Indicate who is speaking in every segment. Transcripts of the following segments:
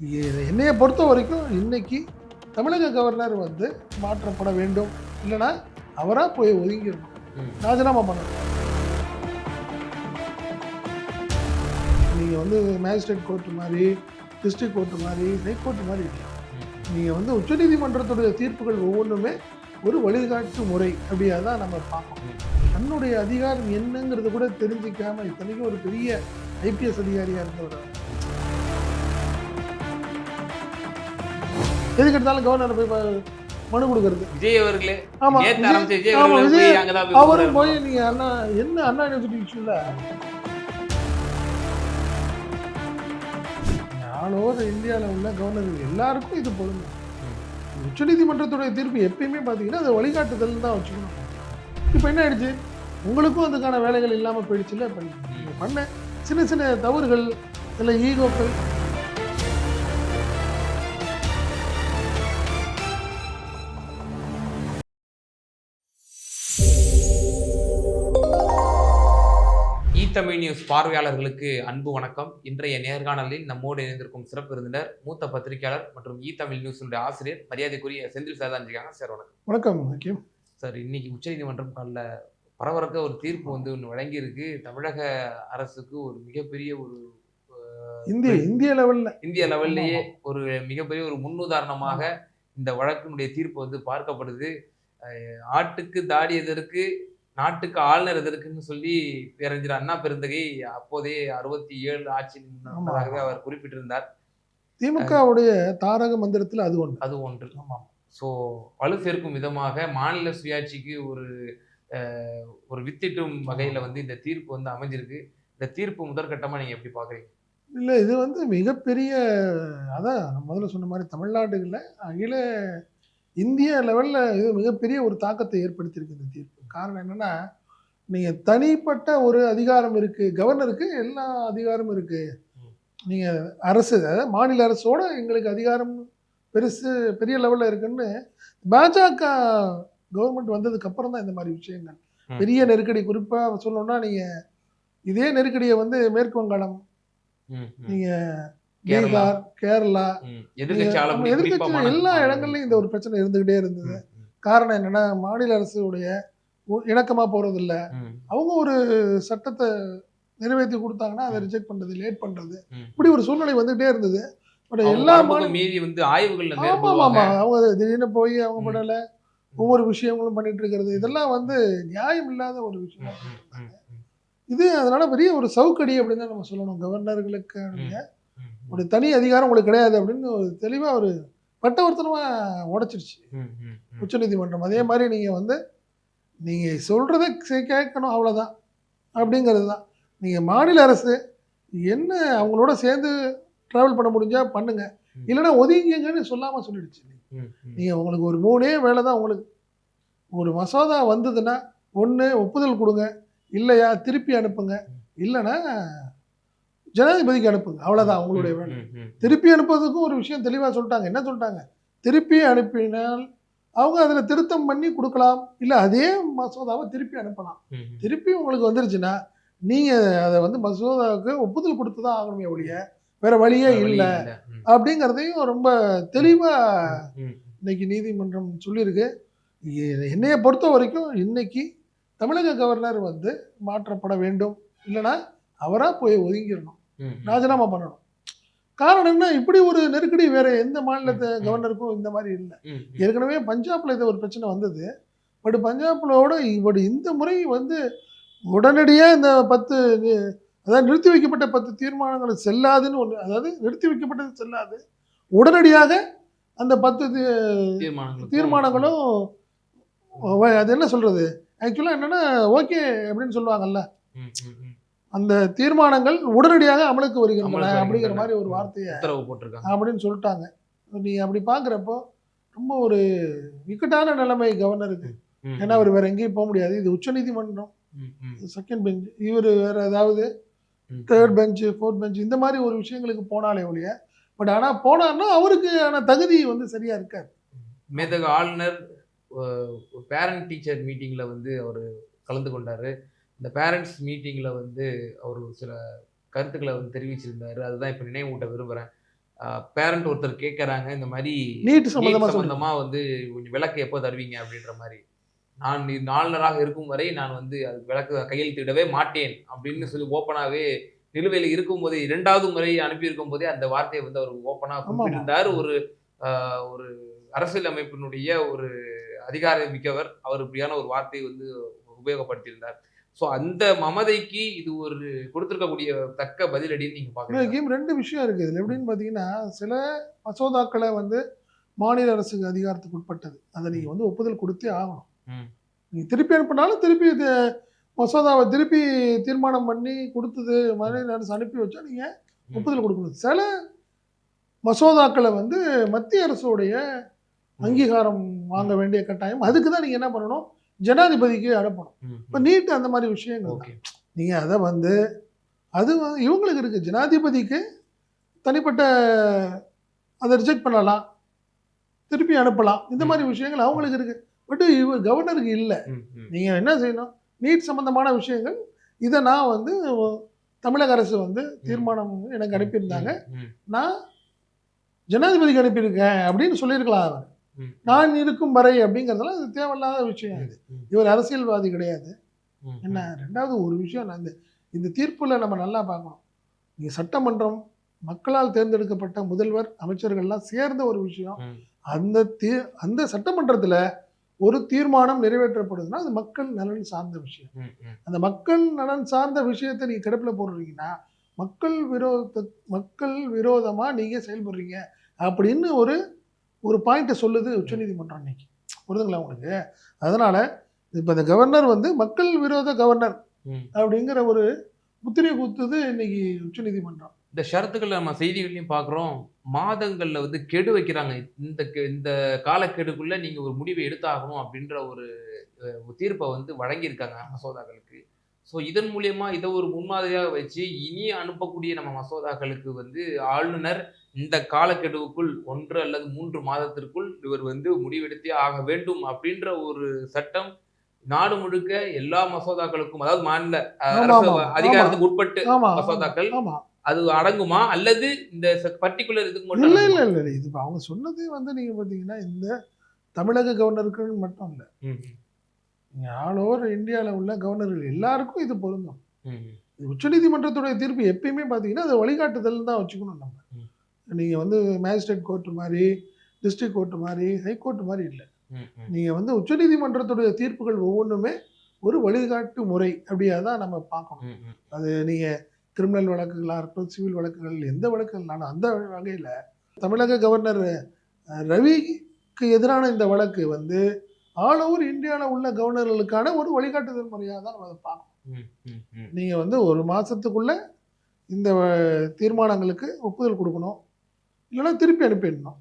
Speaker 1: என்னைய பொறுத்த வரைக்கும் இன்னைக்கு தமிழக கவர்னர் வந்து மாற்றப்பட வேண்டும். இல்லைன்னா அவராக போய் ஒதுங்கிடணும். ராஜினாமா பண்ணணும். நீங்கள் வந்து மேஜிஸ்ட்ரேட் கோர்ட்டு மாதிரி டிஸ்ட்ரிக்ட் கோர்ட்டு மாதிரி ஹைகோர்ட் மாதிரி இல்லை. நீங்கள் வந்து உச்சநீதிமன்றத்துடைய தீர்ப்புகள் ஒவ்வொன்றுமே ஒரு வழிகாட்டு முறை அப்படியா தான் நம்ம பார்க்கணும் தன்னுடைய அதிகாரம் என்னங்கிறது கூட தெரிஞ்சிக்காம இத்தனைக்கும் ஒரு பெரிய ஐபிஎஸ் அதிகாரியாக இருந்தவர் எதுக்கு எடுத்தாலும் கவர்னர் போய் மனு கொடுக்கறது.
Speaker 2: விஜய் அவர்களே
Speaker 1: ஆமா விஜய்- ஆமா, அவரும். போய் நீங்க அண்ணா என்ன அண்ணா யூனிவர்சிட்டி இஷ்யூல ஆல் ஓவர் இந்தியாவில் உள்ள கவர்னர்கள் எல்லாருக்கும் இது பொருந்தும் உச்சநீதிமன்றத்துடைய தீர்ப்பு எப்பயுமே பார்த்தீங்கன்னா அது வழிகாட்டுதல் தான் வச்சுக்கணும். இப்போ என்ன ஆயிடுச்சு? உங்களுக்கும் அதுக்கான வேலைகள் இல்லாமல் போயிடுச்சுல இப்போ நீங்க பண்ண சின்ன சின்ன தவறுகள் இல்லை ஈகோக்கள்
Speaker 2: தமிழ் நியூஸ் பார்வையாளர்களுக்கு அன்பு வணக்கம். இன்றைய நேர்காணலில் நம்மோடு இணைந்திருக்கும் சிறப்பு விருந்தினர் மூத்த பத்திரிகையாளர் மற்றும் இ தமிழ் நியூஸினுடைய ஆசிரியர் மரியாதைக்குரிய செந்தில் சார் தான் சார் வணக்கம்.
Speaker 1: வணக்கம் ஹக்கீம்
Speaker 2: சார் இன்னைக்கு உச்சநீதிமன்றம் காலைல பரபரக்க ஒரு தீர்ப்பு வந்து ஒன்று வழங்கியிருக்கு. தமிழக அரசுக்கு ஒரு மிகப்பெரிய ஒரு
Speaker 1: இந்திய இந்திய லெவலில்.
Speaker 2: இந்திய லெவல்லையே ஒரு மிகப்பெரிய ஒரு முன்னுதாரணமாக இந்த வழக்கினுடைய தீர்ப்பு வந்து பார்க்கப்படுது. ஆட்டுக்கு தாடி எதற்கு நாட்டுக்கு ஆளுநர் எதற்குன்னு சொல்லி பேரறிஞர் அண்ணா பெருந்தகை அப்போதே அறுபத்தி ஏழு ஆட்சி முன்னதாகவே அவர் குறிப்பிட்டிருந்தார்.
Speaker 1: திமுகவுடைய தாரக மந்திரத்தில் அது ஒன்று.
Speaker 2: அது ஒன்று. ஸோ வலு சேர்க்கும் விதமாக மாநில சுயாட்சிக்கு ஒரு ஒரு வித்திட்டும் வகையில் வந்து இந்த தீர்ப்பு வந்து அமைஞ்சிருக்கு. இந்த தீர்ப்பு முதற்கட்டமாக நீங்கள் எப்படி பார்க்குறீங்க
Speaker 1: இல்லை இது வந்து மிகப்பெரிய அதான் முதல்ல சொன்ன மாதிரி தமிழ்நாடுகளில் அகில இந்திய லெவலில் இது மிகப்பெரிய ஒரு தாக்கத்தை ஏற்படுத்தியிருக்கு இந்த தீர்ப்பு காரணம் என்னென்னா நீங்கள் தனிப்பட்ட ஒரு அதிகாரம் இருக்குது கவர்னருக்கு எல்லா அதிகாரமும் இருக்குது நீங்கள் அரசு அதாவது மாநில அரசோட எங்களுக்கு அதிகாரம் பெருசு பெரிய லெவலில் இருக்குன்னு பாஜக கவர்மெண்ட் வந்ததுக்கு அப்புறம் தான் இந்த மாதிரி விஷயங்கள். பெரிய நெருக்கடி குறிப்பாக சொல்லணும்னா நீங்கள் இதே நெருக்கடியை வந்து மேற்கு வங்காளம்
Speaker 2: ம், ம்,
Speaker 1: நீங்க
Speaker 2: கேரளா.
Speaker 1: பீகார் கேரளா.
Speaker 2: மாநில-
Speaker 1: எல்லா இடங்கள்லயும் இந்த ஒரு பிரச்சனை இருந்துகிட்டே இருந்தது. காரணம் என்னன்னா மாநில அரசுடைய இணக்கமா போறது இல்ல அவங்க ஒரு சட்டத்தை நிறைவேற்றி கொடுத்தாங்கன்னா அதை ரிஜெக்ட் பண்றது லேட் பண்றது. இப்படி ஒரு சூழ்நிலை வந்துகிட்டே இருந்தது. பட் எல்லா
Speaker 2: மீறி வந்து
Speaker 1: ஆமா ஆமா அவங்க திடீர்னு போய் அவங்க. படல ஒவ்வொரு விஷயங்களும் பண்ணிட்டு இருக்கிறது. இதெல்லாம் வந்து நியாயம் இல்லாத ஒரு விஷயம். இது அதனால பெரிய ஒரு சவுக்கடி அப்படின்னு தான் நம்ம சொல்லணும். கவர்னர்களுக்கு ஒரு தனி அதிகாரம் உங்களுக்கு கிடையாது அப்படின்னு ஒரு தெளிவாக ஒரு பட்டவர்த்தனமாக உடைச்சிருச்சு.
Speaker 2: ம், ம், ம்.
Speaker 1: உச்சநீதிமன்றம் அதே மாதிரி நீங்கள் வந்து நீங்கள் சொல்கிறத கேட்கணும் அவ்வளோதான் அப்படிங்கிறது தான். நீங்கள் மாநில அரசு என்ன அவங்களோட சேர்ந்து ட்ராவல் பண்ண முடிஞ்சா பண்ணுங்க.
Speaker 2: ம்.
Speaker 1: இல்லைன்னா ஒதுங்கிங்கன்னு சொல்லாமல் சொல்லிடுச்சு. நீங்கள் உங்களுக்கு ஒரு மூணே வேலை தான் உங்களுக்கு. ஒரு மசோதா வந்ததுன்னா ஒன்று ஒப்புதல் கொடுங்க. இல்லையா திருப்பி அனுப்புங்க. இல்லைன்னா ஜனாதிபதிக்கு அனுப்புங்க. அவ்வளோதான் அவங்களுடைய வேலை. திருப்பி அனுப்புறதுக்கும் ஒரு விஷயம் தெளிவாக சொல்லிட்டாங்க. என்ன சொல்லிட்டாங்க? திருப்பி அனுப்பினால் அவங்க அதில் திருத்தம் பண்ணி கொடுக்கலாம். இல்லை அதே மசோதாவை திருப்பி அனுப்பலாம். திருப்பி உங்களுக்கு வந்துருச்சுன்னா நீங்கள் அதை வந்து மசோதாவுக்கு ஒப்புதல் கொடுத்து தான் ஆகணுமே ஒழிய வேற வழியே
Speaker 2: வழி
Speaker 1: இல்லை அப்படிங்கிறதையும் ரொம்ப தெளிவாக இன்னைக்கு நீதிமன்றம் சொல்லியிருக்கு. என்னைய பொறுத்த வரைக்கும் இன்னைக்கு தமிழக கவர்னர் வந்து மாற்றப்பட வேண்டும். இல்லைன்னா அவராக போய் ஒதுங்கிடணும். ராஜினாமா பண்ணணும். காரணம் என்ன? இப்படி ஒரு நெருக்கடி வேற எந்த மாநிலத்தை. கவர்னருக்கும் இந்த மாதிரி இல்லை. ஏற்கனவே பஞ்சாப்ல இது ஒரு பிரச்சனை வந்தது. பட் பஞ்சாப்லோட இப்படி இந்த முறை வந்து உடனடியாக இந்த பத்து அதாவது நிறுத்தி வைக்கப்பட்ட பத்து தீர்மானங்கள் செல்லாதுன்னு ஒன்று அதாவது நிறுத்தி வைக்கப்பட்டது செல்லாது. உடனடியாக அந்த பத்து தீர்மானங்களும் அது என்ன சொல்றது? ஆக்சுவலாக என்னன்னா ஓகே அப்படின்னு சொல்லுவாங்கல்ல. அந்த தீர்மானங்கள் உடனடியாக அமலுக்கு வருகின்றன அப்படிங்கிற. மாதிரி ஒரு வார்த்தையை
Speaker 2: உத்தரவு போட்டிருக்காங்க.
Speaker 1: அப்படின்னு சொல்லிட்டாங்க. நீ அப்படி பார்க்குறப்போ ரொம்ப ஒரு இக்கட்டான நிலைமை கவர்னருக்கு. ஏன்னா அவர் வேற எங்கேயும் போக முடியாது. இது உச்சநீதிமன்றம் செகண்ட் பெஞ்ச் இவர் வேற ஏதாவது. தேர்ட் பெஞ்சு ஃபோர்த் பெஞ்ச் இந்த மாதிரி ஒரு விஷயங்களுக்கு போனாலே ஒழிய பட் ஆனால் போனார்னா அவருக்கு ஆன தகுதி வந்து சரியா இருக்காது.
Speaker 2: மேதக ஆளுநர் பேரண்ட் டீச்சர் மீட்டிங்ல வந்து அவர் கலந்து கொண்டாரு. இந்த பேரண்ட்ஸ் மீட்டிங்ல வந்து அவர் சில கருத்துக்களை வந்து தெரிவிச்சிருந்தாரு. அதுதான் இப்போ நினைவூட்ட விரும்புகிறேன் பேரண்ட் ஒருத்தர் கேட்கறாங்க இந்த மாதிரி
Speaker 1: நீட் சம்பந்தமா
Speaker 2: வந்து விளக்கு எப்போ தருவீங்க அப்படின்ற மாதிரி. நான் நீ ஆளுநராக இருக்கும் வரை நான் வந்து அது விளக்கு கையெழுத்திடவே மாட்டேன் அப்படின்னு சொல்லி ஓப்பனாவே நிலுவையில் இருக்கும்போதே இரண்டாவது முறை அனுப்பியிருக்கும் போதே அந்த வார்த்தையை வந்து அவர் ஓப்பனா குறிப்பிட்டிருந்தார் ஒரு ஆஹ், ஒரு அரசியல் அமைப்பினுடைய ஒரு அதிகார மிக்கவர் அவர் இப்படியான ஒரு வார்த்தையை வந்து உபயோகப்படுத்தியிருந்தார். ஸோ அந்த மமதைக்கு இது ஒரு கொடுத்திருக்கக்கூடிய தக்க பதிலடின்னு நீங்க பாக்குறீங்க.
Speaker 1: கேம் ரெண்டு விஷயம் இருக்குது. இதில் எப்படின்னு பார்த்தீங்கன்னா சில மசோதாக்களை வந்து மாநில அரசுக்கு அதிகாரத்துக்கு உட்பட்டது. அதை நீங்கள் வந்து ஒப்புதல் கொடுத்தே ஆகணும். நீங்கள் திருப்பி அனுப்பினாலும் திருப்பி இது மசோதாவை திருப்பி தீர்மானம் பண்ணி கொடுத்தது மாநில அரசு அனுப்பி வச்சா நீங்கள் ஒப்புதல் கொடுக்கணும். சில மசோதாக்களை வந்து மத்திய அரசுடைய அங்கீகாரம் வாங்க வேண்டிய கட்டாயம். அதுக்கு தான் நீங்கள் என்ன பண்ணணும்? ஜனாதிபதிக்கு அனுப்பணும். இப்போ நீட் அந்த மாதிரி விஷயங்கள் தான்.
Speaker 2: ஓகே.
Speaker 1: நீங்க அதை வந்து அது வந்து இவங்களுக்கு இருக்கு. ஜனாதிபதிக்கு தனிப்பட்ட அதை ரிஜெக்ட் பண்ணலாம். திருப்பி அனுப்பலாம். இந்த மாதிரி விஷயங்கள் அவங்களுக்கு இருக்கு. பட் இவர் கவர்னருக்கு இல்லை. நீங்க என்ன செய்யணும்? நீட் சம்பந்தமான விஷயங்கள் இதை நான் வந்து தமிழக அரசு வந்து தீர்மானம் எனக்கு அனுப்பியிருந்தாங்க. நான் ஜனாதிபதிக்கு அனுப்பியிருக்கேன் அப்படின்னு சொல்லியிருக்கலாம் அவர். நான் இருக்கும் வரை அப்படிங்கிறதெல்லாம் அது தேவையில்லாத விஷயம் இது இவர் அரசியல்வாதி கிடையாது. என்ன ரெண்டாவது ஒரு விஷயம் நான் இந்த இந்த தீர்ப்புல நம்ம நல்லா பார்க்கணும். நீங்க சட்டமன்றம் மக்களால் தேர்ந்தெடுக்கப்பட்ட முதல்வர் அமைச்சர்கள்லாம் சேர்ந்த ஒரு விஷயம். அந்த தீ அந்த சட்டமன்றத்துல ஒரு தீர்மானம் நிறைவேற்றப்படுதுன்னா அது மக்கள் நலன் சார்ந்த விஷயம். அந்த மக்கள் நலன் சார்ந்த விஷயத்தை நீங்க கிடப்பில் போடுறீங்கன்னா மக்கள் விரோத மக்கள் விரோதமா நீங்க செயல்படுறீங்க அப்படின்னு ஒரு ஒரு பாயிண்ட்டை சொல்லுது உச்சநீதிமன்றம் இன்னைக்கு புரிதுங்களா உங்களுக்கு? அதனால இப்போ இந்த கவர்னர் வந்து மக்கள் விரோத கவர்னர் அப்படிங்கிற ஒரு முத்திரை குத்துது இன்னைக்கு உச்சநீதிமன்றம்.
Speaker 2: இந்த ஷரத்துக்கள் நம்ம செய்திகள்லையும் பார்க்குறோம். மாதங்கள்ல வந்து கெடு வைக்கிறாங்க. இந்த இந்த காலக்கெடுக்குள்ள நீங்க ஒரு முடிவை எடுத்தாகணும் அப்படின்ற ஒரு தீர்ப்பை வந்து வழங்கியிருக்காங்க மசோதாக்களுக்கு. ஸோ இதன் மூலியமா இதை ஒரு முன்மாதிரியாக வச்சு இனி அனுப்பக்கூடிய நம்ம மசோதாக்களுக்கு வந்து ஆளுநர் இந்த காலக்கெடுவுக்குள் ஒன்று அல்லது மூன்று மாதத்திற்குள் இவர் வந்து முடிவெடுத்தே ஆக வேண்டும் அப்படின்ற ஒரு சட்டம் நாடு முழுக்க எல்லா மசோதாக்களுக்கும் அதாவது மாநில அரசு அதிகாரத்துக்கு உட்பட்டு மசோதாக்கள் அது அடங்குமா? அல்லது இந்த பர்டிகுலர் இதுக்கு மட்டும்
Speaker 1: இல்ல? இல்ல இல்ல இது அவங்க சொன்னதே வந்து நீங்க பாத்தீங்கன்னா இந்த தமிழக கவர்னருக்கு மட்டும் இல்ல.
Speaker 2: ம்,
Speaker 1: நீங்க ஆல் ஓவர் இந்தியாவில் உள்ள கவர்னர்கள் எல்லாருக்கும் இது பொருந்தும். உச்சநீதிமன்றத்துடைய தீர்ப்பு எப்பயுமே பார்த்தீங்கன்னா அது வழிகாட்டுதல் தான் வச்சுக்கணும் நம்ம. நீங்கள் வந்து மேஜிஸ்ட்ரேட் கோர்ட் மாதிரி டிஸ்ட்ரிக்ட் கோர்ட் மாதிரி ஹைகோர்ட் மாதிரி இல்லை. நீங்கள் வந்து உச்சநீதிமன்றத்துடைய தீர்ப்புகள் ஒவ்வொன்றுமே ஒரு வழிகாட்டு முறை அப்படியா தான் நம்ம பார்க்கணும். அது நீங்கள் கிரிமினல் வழக்குகளாக இருக்கட்டும் சிவில் வழக்குகள் எந்த வழக்குகள்னாலும் அந்த வகையில் தமிழக கவர்னர் ரவிக்கு எதிரான இந்த வழக்கு வந்து ஆல் ஓவர் இந்தியாவில் உள்ள கவர்னர்களுக்கான ஒரு வழிகாட்டுதல் முறையாக தான் நம்ம அதை பார்க்கணும். நீங்கள் வந்து ஒரு மாதத்துக்குள்ள இந்த தீர்மானங்களுக்கு ஒப்புதல் கொடுக்கணும் இல்லைன்னா திருப்பி அனுப்பிடணும்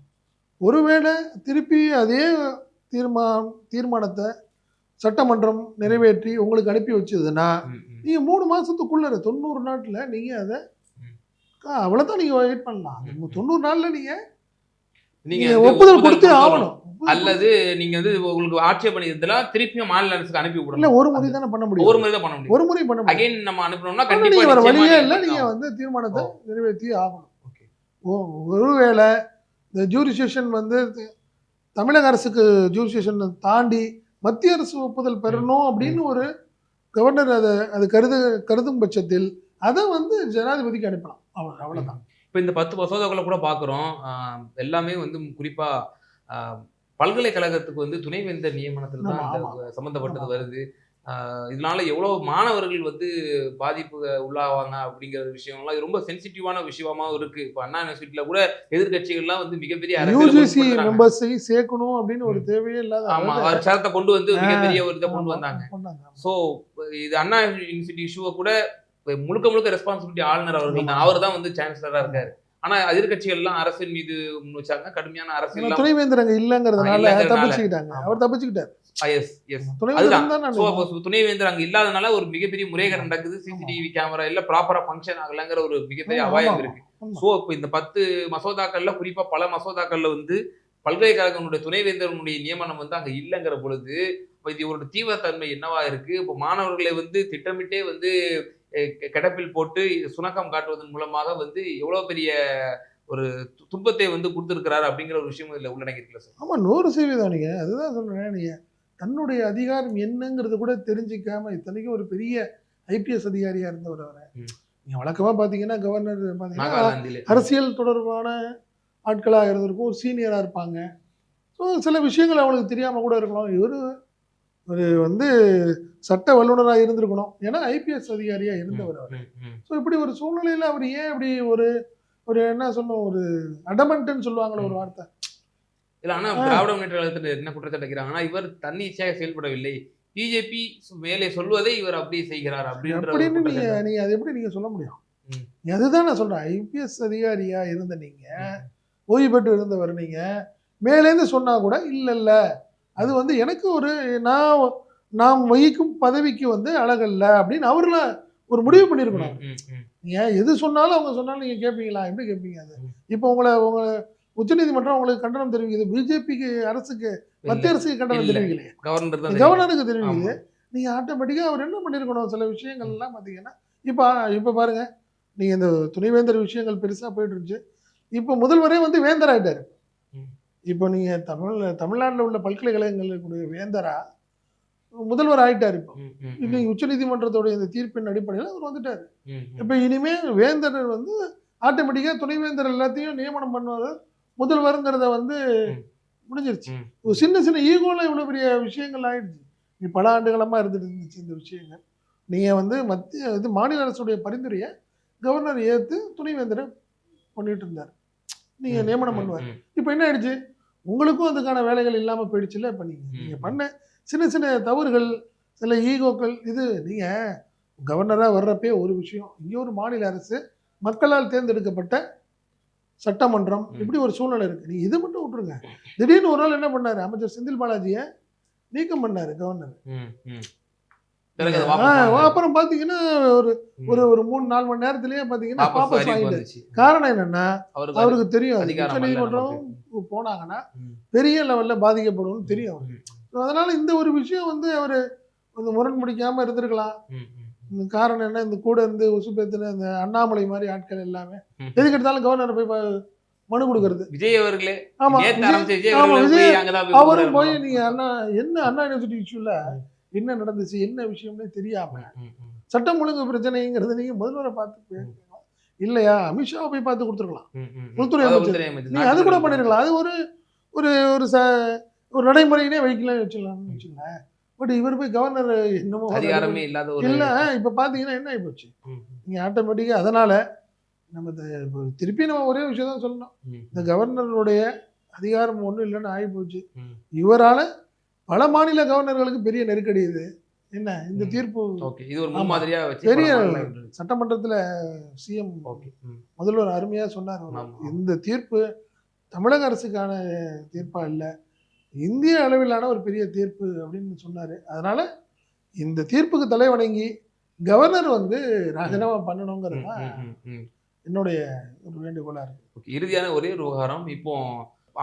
Speaker 1: ஒருவேளை திருப்பி அதே தீர்மா தீர்மானத்தை சட்டமன்றம் நிறைவேற்றி உங்களுக்கு அனுப்பி வச்சதுன்னா. நீங்கள் மூணு மாதத்துக்குள்ள தொண்ணூறு நாட்டில் நீங்கள் அதை
Speaker 2: ம்.
Speaker 1: அவ்வளோதான் நீங்கள் வெயிட் பண்ணலாம் தொண்ணூறு நாளில் நீங்கள்
Speaker 2: நீங்க
Speaker 1: நீங்கள் ஒப்புதல் கொடுத்தே. ஆகணும்
Speaker 2: அல்லது நீங்க வந்து உங்களுக்கு ஆட்சேபனை இருந்தெல்லாம் திருப்பியும் மாநில அரசுக்கு அனுப்பி
Speaker 1: இல்ல
Speaker 2: விடணும்
Speaker 1: ஒரு முறை தானே பண்ண முடியும்
Speaker 2: ஒரு முறை தான் பண்ண முடியும்
Speaker 1: ஒரு முறை பண்ண முடியும்
Speaker 2: அகைன் நம்ம அனுப்பணும்னா கண்டிப்பா
Speaker 1: வழியே இல்லை நீங்க. வந்து தீர்மானத்தை. நிறைவேற்றி ஆகணும் ஒருவேளை இந்த ஜூரிசேஷன் வந்து தமிழக அரசுக்கு ஜூரிசேஷன் தாண்டி மத்திய அரசு ஒப்புதல் பெறணும் அப்படின்னு ஒரு கவர்னர் அதை அது கருத கருதும் பட்சத்தில் அதை வந்து ஜனாதிபதிக்கு அனுப்பலாம். அவ்வளோ அவ்வளோதான்
Speaker 2: இப்ப இந்த பத்து மசோதாக்களை கூட பாக்குறோம் ஆஹ் எல்லாமே வந்து குறிப்பா ஆஹ் பல்கலைக்கழகத்துக்கு வந்து துணைவேந்தர் நியமனத்தில் தான்
Speaker 1: ஆமா.
Speaker 2: வருது. இதனால எவ்வளவு மாணவர்கள் வந்து பாதிப்பு உள்ளாவாங்க அப்படிங்கிற விஷயம்லாம் இது ரொம்ப சென்சிட்டிவான விஷயமாவும் இருக்கு இப்போ அண்ணா யூனிவர்சிட்டியில கூட எதிர்கட்சிகள்லாம் வந்து மிகப்பெரிய
Speaker 1: யூஜிசி
Speaker 2: கொண்டு வந்தாங்க.
Speaker 1: மெம்பர்ஸை சேர்க்கணும் அப்படின்னு ஒரு தேவையே இல்லாத
Speaker 2: ஆமா அவர் சரத்தை கொண்டு வந்து மிகப்பெரிய ஒரு இதை கொண்டு வந்தாங்க. ஸோ இது அண்ணா யூனிவர்சிட்டி இஷ்யூவை கூட முழுக்க முழுக்க ரெஸ்பான்சிபிலிட்டி ஆளுநர் அவர்கள் தான். அவர் தான் வந்து சான்சலரா இருக்காரு ஆனா எதிர்கட்சிகள் எல்லாம் அரசின் மீது முன் வச்சாங்க கடுமையான அரசியல்
Speaker 1: ஏன்னா துணைவேந்தர் அங்க இல்லைங்கிறதுனால. தப்பிச்சுக்கிட்டாங்க. அவர் தப்பிச்சுக்கிட்டார்
Speaker 2: எஸ் எஸ் அதுதான். துணைவேந்தர் அங்க இல்லாதனால ஒரு மிகப்பெரிய முறைகேடு நடக்குது. சிசிடிவி கேமரா இல்ல ப்ராப்பரா ஃபங்க்ஷன் ஆகலங்கிற ஒரு மிகப்பெரிய அபாயம் இருக்கு. ஸோ இப்போ இந்த பத்து மசோதாக்கள்ல குறிப்பா பல மசோதாக்கள்ல வந்து பல்கலைக்கழகங்களுடைய துணைவேந்தருடைய நியமனம் வந்து அங்க இல்லைங்கிற பொழுது இது ஒரு தீவிரத்தன்மை என்னவா இருக்கு? இப்போ மாணவர்களை வந்து திட்டமிட்டே வந்து கிடப்பில் போட்டு சுணக்கம் காட்டுவதன் மூலமாக வந்து எவ்வளவு பெரிய ஒரு துன்பத்தை வந்து கொடுத்திருக்கிறாரு அப்படிங்கிற ஒரு விஷயம் இதுல உள்ளடங்கியிருக்குல்ல சார்
Speaker 1: ஆமாம் நூறு சதவீதம் நீங்க அதுதான் சொல்றேன் நீங்க. தன்னுடைய அதிகாரம் என்னங்கிறது கூட தெரிஞ்சுக்காம இத்தனைக்கும் ஒரு பெரிய ஐபிஎஸ் அதிகாரியா இருந்தவர் அவரை.
Speaker 2: ம்.
Speaker 1: நீங்க வழக்கமா பாத்தீங்கன்னா கவர்னர் பாத்தீங்கன்னா
Speaker 2: நாகாலாந்திலே.
Speaker 1: அரசியல் தொடர்பான ஆட்களாக இருந்திருக்கும் ஒரு சீனியராக இருப்பாங்க. ஸோ சில விஷயங்கள் அவங்களுக்கு தெரியாமல் கூட இருக்கலாம். இவர் ஒரு வந்து சட்ட வல்லுநராக இருந்திருக்கணும். ஏன்னா ஐபிஎஸ் அதிகாரியாக இருந்தவர் அவர். ஸோ இப்படி ஒரு சூழ்நிலையில் அவர் ஏன் இப்படி ஒரு ஒரு என்ன சொல்லணும் ஒரு அடமண்ட்டுன்னு சொல்லுவாங்களே ஒரு வார்த்தை.
Speaker 2: இல்ல ஆனா திராவிட முன்னேற்ற கழகத்துல என்ன குற்றச்சாட்டு வைக்கிறாங்கன்னா இவர் தன்னிச்சையாக செயல்படவில்லை பிஜேபி மேலே சொல்வதை இவர் அப்படி செய்கிறார்
Speaker 1: அப்படின்னு நீங்க. நீங்க அது எப்படி நீங்க சொல்ல முடியும். அதுதான் நான் சொல்றேன். ஐபிஎஸ் அதிகாரியா இருந்த நீங்க ஓய்வு பெற்று இருந்தவர் நீங்க மேலேருந்து சொன்னா கூட இல்ல இல்ல. அது வந்து எனக்கு ஒரு நான் நாம் வகிக்கும் பதவிக்கு வந்து அழகல்ல அப்படின்னு அவர்ல ஒரு முடிவு பண்ணியிருக்கணும்
Speaker 2: ம், ம், ம்.
Speaker 1: நீங்க எது சொன்னாலும் அவங்க சொன்னாலும் நீங்க கேட்பீங்களா எப்படி கேட்பீங்க அது. இப்போ உங்களை உங்க உச்சநீதிமன்றம் உங்களுக்கு கண்டனம் தெரிவிக்குது. பிஜேபிக்கு அரசுக்கு மத்திய அரசுக்கு கண்டனம். தெரிவிக்கலையே.
Speaker 2: கவர்னர்
Speaker 1: கவர்னருக்கு தெரிவிக்குது. நீங்க ஆட்டோமேட்டிக்கா அவர் என்ன பண்ணிருக்கணும்? சில விஷயங்கள் எல்லாம் பாத்தீங்கன்னா இப்போ இப்போ பாருங்க. நீங்க இந்த துணைவேந்தர் விஷயங்கள் பெருசா போயிட்டு இருந்துச்சு இப்போ முதல்வரே வந்து வேந்தர் ஆயிட்டாரு.
Speaker 2: ம்.
Speaker 1: இப்போ நீங்க தமிழ் தமிழ்நாட்டில் உள்ள பல்கலைக்கழகங்களுடைய வேந்தரா முதல்வர் ஆயிட்டாரு இப்போ. இன்னைக்கு உச்சநீதிமன்றத்தோட இந்த தீர்ப்பின் அடிப்படையில் அவர் வந்துட்டாரு. இப்போ இனிமே வேந்தர் வந்து ஆட்டோமேட்டிக்கா துணைவேந்தர் எல்லாத்தையும் நியமனம் பண்ணுவாரு. முதல்வருங்கிறத வந்து. முடிஞ்சிருச்சு. ஒரு சின்ன சின்ன ஈகோல இவ்வளவு பெரிய விஷயங்கள் ஆயிடுச்சு. நீ பல ஆண்டுகளமா இருந்துட்டு இருந்துச்சு இந்த விஷயங்கள். நீங்க வந்து மத்திய இது மாநில அரசுடைய பரிந்துரையை கவர்னர் ஏத்து துணைவேந்தரை பண்ணிட்டு இருந்தார். நீங்க
Speaker 2: ம்,
Speaker 1: நியமனம் பண்ணுவார். இப்போ என்ன ஆயிடுச்சு? உங்களுக்கும் அதுக்கான வேலைகள் இல்லாம போயிடுச்சுல்ல இப்ப நீங்க நீங்க
Speaker 2: ம்.
Speaker 1: பண்ண சின்ன சின்ன தவறுகள் சில ஈகோக்கள் இது நீங்க கவர்னரா வர்றப்பே ஒரு விஷயம். இங்க ஒரு மாநில அரசு மக்களால் தேர்ந்தெடுக்கப்பட்ட சட்டமன்றம். இப்படி ஒரு சூழ்நிலை இருக்கு நீங்க இதை மட்டும் விட்டுருங்க திடீர்னு ஒரு நாள் என்ன பண்ணாரு அமைச்சர் செந்தில் பாலாஜியை நீக்கம் பண்ணாரு கவர்னர். அப்புறம் பாத்தீங்கன்னா ஒரு. ஒரு ஒரு மூணு நாலு மணி நேரத்திலேயே பாத்தீங்கன்னா
Speaker 2: வாபஸ் வந்துச்சு.
Speaker 1: காரணம் என்னன்னா
Speaker 2: அவருக்கு
Speaker 1: தெரியும் உச்ச நீதிமன்றம். போனாங்கன்னா. பெரிய லெவல்ல பாதிக்கப்படும்னு தெரியும் அவருக்கு. அதனால இந்த ஒரு விஷயம் வந்து அவரு முரண் முடிக்காம இருந்திருக்கலாம். இந்த காரணம் என்ன? இந்த கூட இருந்து உசுப்பேத்தின இந்த அண்ணாமலை மாதிரி ஆட்கள் எல்லாமே. எதுக்கு எடுத்தாலும் கவர்னர் போய் மனு கொடுக்கறது.
Speaker 2: விஜய் அவர்களே
Speaker 1: ஆமா விஜய் அவரும் போய். நீங்க அண்ணா என்ன அண்ணா யூனிவர்சிட்டி இஷ்யூல என்ன நடந்துச்சு என்ன விஷயம்னே தெரியாம சட்டம் ஒழுங்கு பிரச்சனைங்கிறது நீங்க முதல்வரை பார்த்து இல்லையா? அமித்ஷாவை போய் பார்த்து கொடுத்துருக்கலாம். உள்துறை அமைச்சர். நீங்க அது கூட பண்ணிருக்கலாம். அது ஒரு ஒரு ஒரு ச ஒரு நடைமுறையினே வைக்கலாம் வச்சுக்கலாம்னு வச்சுங்களேன் பட் இவர் போய் கவர்னர் என்னமோ
Speaker 2: அதிகாரமே இல்லாத ஒரு
Speaker 1: இல்ல இப்ப பாத்தீங்கன்னா என்ன ஆகி போச்சு
Speaker 2: ம்,
Speaker 1: நீங்க ஆட்டோமேட்டிக்கா அதனால நம்ம திருப்பி நம்ம ஒரே விஷயம் தான் சொல்லணும். இந்த கவர்னருடைய அதிகாரம் ஒண்ணும் இல்லைன்னு ஆகி போச்சு
Speaker 2: ம்.
Speaker 1: இவரால பல மாநில கவர்னர்களுக்கு பெரிய நெருக்கடி இது. என்ன? இந்த. தீர்ப்பு
Speaker 2: ஓகே இது ஒரு வச்சு
Speaker 1: பெரிய. சட்டமன்றத்துல சிஎம்
Speaker 2: ஓகே
Speaker 1: முதல்வர் அருமையா சொன்னார். இந்த தீர்ப்பு தமிழக அரசுக்கான தீர்ப்பா இல்ல. இந்திய அளவிலான ஒரு பெரிய தீர்ப்பு அப்படின்னு சொன்னாரு. அதனால இந்த தீர்ப்புக்கு தலை வணங்கி கவர்னர் வந்து ராஜினாமா பண்ணணுங்கிறது தான். என்னுடைய ஒரு வேண்டுகோளா இருக்கு.
Speaker 2: ஓகே இறுதியான ஒரே ஒரு விவகாரம் இப்போ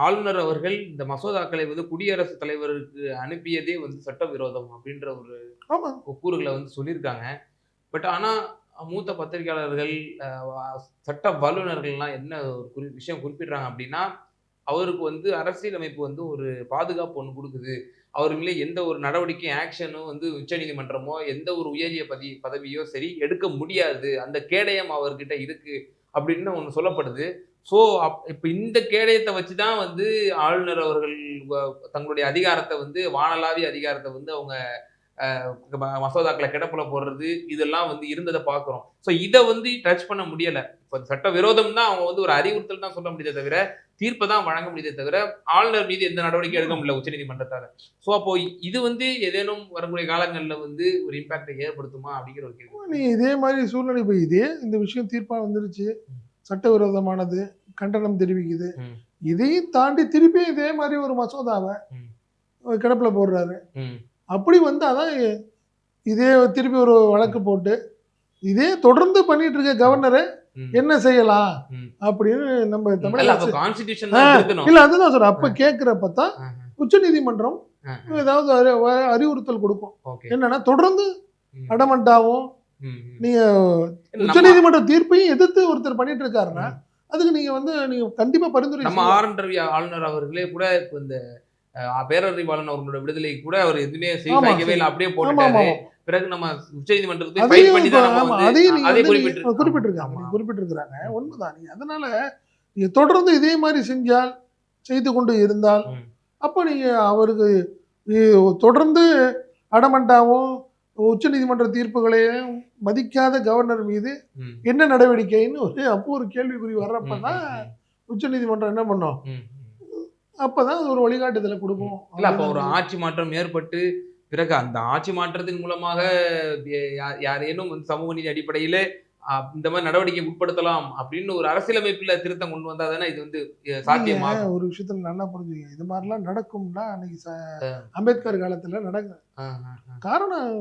Speaker 2: ஆளுநர் அவர்கள் இந்த மசோதாக்களை வந்து குடியரசுத் தலைவருக்கு அனுப்பியதே வந்து சட்டவிரோதம் அப்படின்ற ஒரு கூறுகளை வந்து சொல்லியிருக்காங்க. பட் ஆனா மூத்த பத்திரிகையாளர்கள் சட்ட வல்லுநர்கள்லாம் என்ன ஒரு குறி விஷயம் குறிப்பிடுறாங்க அப்படின்னா அவருக்கு வந்து அரசியலமைப்பு வந்து ஒரு பாதுகாப்பு ஒன்று கொடுக்குது. அவர் மேலே எந்த ஒரு நடவடிக்கை ஆக்ஷனும் வந்து உச்சநீதிமன்றமோ எந்த ஒரு உயரிய பதி பதவியோ சரி எடுக்க முடியாது. அந்த கேடயம் அவர்கிட்ட இருக்கு அப்படின்னு ஒன்று சொல்லப்படுது. ஸோ அப் இப்போ இந்த கேடயத்தை வச்சு தான் வந்து ஆளுநர் அவர்கள் தங்களுடைய அதிகாரத்தை வந்து வானலாவிய அதிகாரத்தை வந்து அவங்க மசோதாக்களை கிடப்புல போடுறது இதெல்லாம் வந்து இருந்ததை பார்க்குறோம். ஸோ இதை வந்து டச் பண்ண முடியலை. இப்போ சட்ட விரோதம் தான் அவங்க வந்து ஒரு அறிவுறுத்தல் தான் சொல்ல முடியுதே தவிர தீர்ப்பை தான் வழங்க முடியுதே தவிர ஆளுநர் மீது எந்த நடவடிக்கை எடுக்க முடியல உச்சநீதிமன்றத்தால. ஸோ அப்போ இது வந்து ஏதேனும் வரக்கூடிய காலங்களில் வந்து ஒரு இம்பாக்டை ஏற்படுத்துமா அப்படிங்கிற ஒரு கேள்வி.
Speaker 1: நீ இதே மாதிரி சூழ்நிலை இப்போ இதே இந்த விஷயம் தீர்ப்பா வந்துருச்சு சட்டவிரோதமானது கண்டனம் தெரிவிக்குது. இதையும் தாண்டி திருப்பி இதே மாதிரி ஒரு மசோதாவை. கிடப்புல போடுறாரு. அப்படி வந்தாதான் இதே திருப்பி ஒரு வழக்கு போட்டு இதே தொடர்ந்து பண்ணிட்டு இருக்க கவர்னரை. என்ன செய்யலாம். அப்படின்னு நம்ம தமிழக இல்ல அதுதான் சொல்றேன் அப்ப கேட்கிறப்ப தான் உச்ச நீதிமன்றம். ஏதாவது அறிவுறுத்தல் கொடுக்கும் என்னன்னா தொடர்ந்து
Speaker 2: ம்.
Speaker 1: அடமண்டாவும்
Speaker 2: ம், ம்.
Speaker 1: நீங்க உச்ச நீதிமன்ற தீர்ப்பையும் எதிர்த்து ஒருத்தர் பண்ணிட்டு இருக்காருன்னா அதுக்கு நீங்க வந்து நீங்க கண்டிப்பா பரிந்துரை
Speaker 2: நம்ம. ஆர் ஆளுநர் அவர்களே கூட இந்த பேரறிவாளன் அவர்களோட விடுதலை கூட அவர் எதுவுமே செய்யவே இல்லை அப்படியே போட்டுட்டாரு. பிறகு நம்ம ஃபைல் பண்ணி தான் வந்து அதே
Speaker 1: நீங்க
Speaker 2: குறிப்பிட்டு
Speaker 1: குறிப்பிட்டிருக்காங்க குறிப்பிட்டிருக்கிறாங்க உண்மைதான் நீங்க அதனால நீங்க தொடர்ந்து இதே மாதிரி செஞ்சால் செய்து கொண்டு இருந்தால். அப்போ நீங்க அவருக்கு தொடர்ந்து அடமண்டாவும் உச்சநீதிமன்ற தீர்ப்புகளையும் மதிக்காத கவர்னர் மீது. என்ன நடவடிக்கைன்னு ஒரு அப்போ ஒரு கேள்விக்குறி வர்றப்பதான்
Speaker 2: ம்,
Speaker 1: உச்சநீதிமன்றம் என்ன பண்ணும். அப்பதான் அது ஒரு வழிகாட்டுதலை கொடுக்கும்.
Speaker 2: இல்ல அப்ப ஒரு ஆட்சி மாற்றம் ஏற்பட்டு பிறகு அந்த ஆட்சி மாற்றத்தின் மூலமாக யாரேனும் வந்து சமூக நீதி அடிப்படையில இந்த மாதிரி நடவடிக்கை உட்படுத்தலாம் அப்படின்னு ஒரு அரசியலமைப்புல திருத்தம் கொண்டு வந்தா தானே இது வந்து
Speaker 1: நீங்க ஒரு விஷயத்துல நல்லா புரிஞ்சுங்க இது மாதிரிலாம் நடக்கும்னா அன்னைக்கு அம்பேத்கர் காலத்துல
Speaker 2: ஆஹ்.
Speaker 1: காரணம்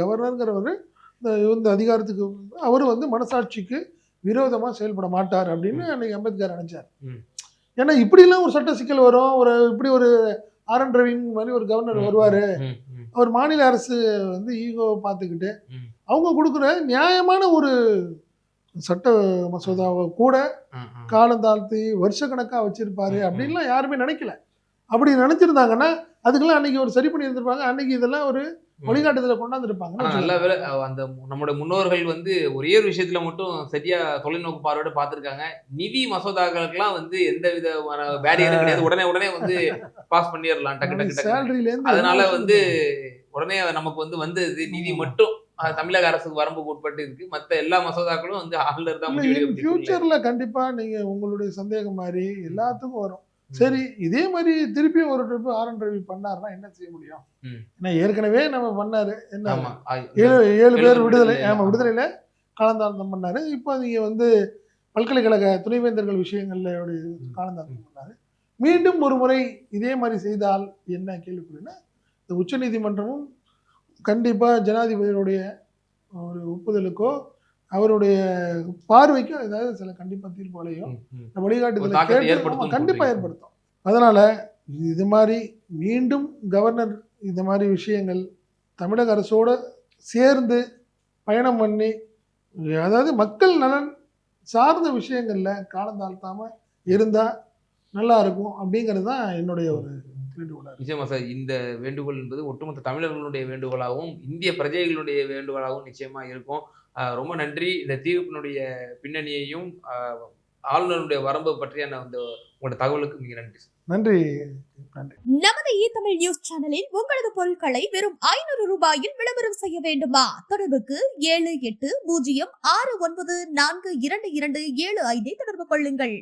Speaker 1: கவர்னருங்கிறவர் இந்த அதிகாரத்துக்கு அவர் வந்து மனசாட்சிக்கு விரோதமா செயல்பட மாட்டார் அப்படின்னு அன்னைக்கு அம்பேத்கர் நினைச்சார். ஏன்னா இப்படிலாம் ஒரு சட்ட சிக்கல் வரும் ஒரு இப்படி ஒரு ஆர் என் ரவிங் மாதிரி ஒரு கவர்னர் வருவாரு அவர் மாநில அரசு வந்து ஈகோ பார்த்துக்கிட்டு. அவங்க கொடுக்குற நியாயமான ஒரு சட்ட மசோதாவை கூட. காலம் தாழ்த்தி வருஷக்கணக்கா வச்சிருப்பாரு. அப்படின்லாம் யாருமே நினைக்கல அப்படி நினைச்சிருந்தாங்கன்னா அதுக்கெல்லாம் அன்னைக்கு ஒரு சரி பண்ணி இருந்திருப்பாங்க அன்னைக்கு இதெல்லாம் ஒரு வழிகாட்டுதல கொண்டாந்துருப்பாங்க
Speaker 2: நல்ல அஹ், அந்த நம்முடைய முன்னோர்கள் வந்து ஒரே ஒரு விஷயத்துல மட்டும் சரியா தொலைநோக்கு பார்வையோட பார்த்திருக்காங்க. நிதி மசோதாக்களுக்கெல்லாம் வந்து எந்த விதமான பேரியரும் கிடையாது. உடனே உடனே வந்து பாஸ் பண்ணிடலாம். டக்கு டக்கு டக்கு அதனால வந்து உடனே நமக்கு வந்து வந்தது. நிதி மட்டும் தமிழக அரசுக்கு வரம்புக்கு உட்பட்டு இருக்கு. மத்த எல்லா மசோதாக்களும் வந்து ஆளுநர் தான்.
Speaker 1: ஃபியூச்சர்ல கண்டிப்பா நீங்க உங்களுடைய சந்தேகம் மாதிரி எல்லாத்துக்கும் வரும். சரி இதே மாதிரி திருப்பியும் ஒரு ட்ரிப் ஆர் என் ரவி பண்ணாருன்னா என்ன செய்ய முடியும். ஏன்னா ஏற்கனவே நம்ம பண்ணாரு. என்ன? ஏழு ஏழு பேர் விடுதலை ஆமா. விடுதலையில காலந்தாழ்த்தம் பண்ணாரு. இப்போ நீங்க வந்து பல்கலைக்கழக துணைவேந்தர்கள் விஷயங்கள்ல ஒரு காலந்தாழ்த்தம் பண்ணாரு. மீண்டும் ஒரு முறை இதே மாதிரி செய்தால் என்ன கேள்விக்குறினா இந்த உச்சநீதிமன்றமும் கண்டிப்பா ஜனாதிபதியுடைய ஒரு ஒப்புதலுக்கோ அவருடைய பார்வைக்கோ ஏதாவது சில கண்டிப்பா தீர்ப்புகளையும். இந்த வழிகாட்டுதலை கேட்டு
Speaker 2: ஏற்படுத்தும்
Speaker 1: ஆமா, கண்டிப்பா
Speaker 2: சொல்றீங்க.
Speaker 1: ஏற்படுத்தும் அதனால இது மாதிரி மீண்டும் கவர்னர் இந்த மாதிரி விஷயங்கள் தமிழக அரசோட சேர்ந்து பயணம் பண்ணி அதாவது மக்கள் நலன் சார்ந்த விஷயங்கள்ல காலம் தாழ்த்தாம இருந்தா நல்லா இருக்கும் அப்படிங்கிறது தான் என்னுடைய ஒரு வேண்டுகோளா இருக்கு.
Speaker 2: நிச்சயமா சார் இந்த வேண்டுகோள் என்பது ஒட்டுமொத்த தமிழர்களுடைய வேண்டுகோளாகவும் இந்திய பிரஜைகளுடைய வேண்டுகோளாகவும் நிச்சயமா இருக்கும் ரொம்ப நன்றி. இந்த தீர்ப்பினுடைய பின்னணியையும் ஆளுநருடைய வரம்பு பற்றியான அந்த உங்களோட தகவலுக்கு மிக நன்றி.
Speaker 1: நன்றி.
Speaker 3: நமது இ தமிழ் நியூஸ் சேனலில் உங்களது பொருட்களை வெறும் ஐநூறு ரூபாயில் விளம்பரம் செய்ய வேண்டுமா? தொடர்புக்கு ஏழு எட்டு பூஜ்ஜியம் ஆறு ஒன்பது நான்கு இரண்டு இரண்டு ஏழு ஐந்தை தொடர்பு கொள்ளுங்கள்.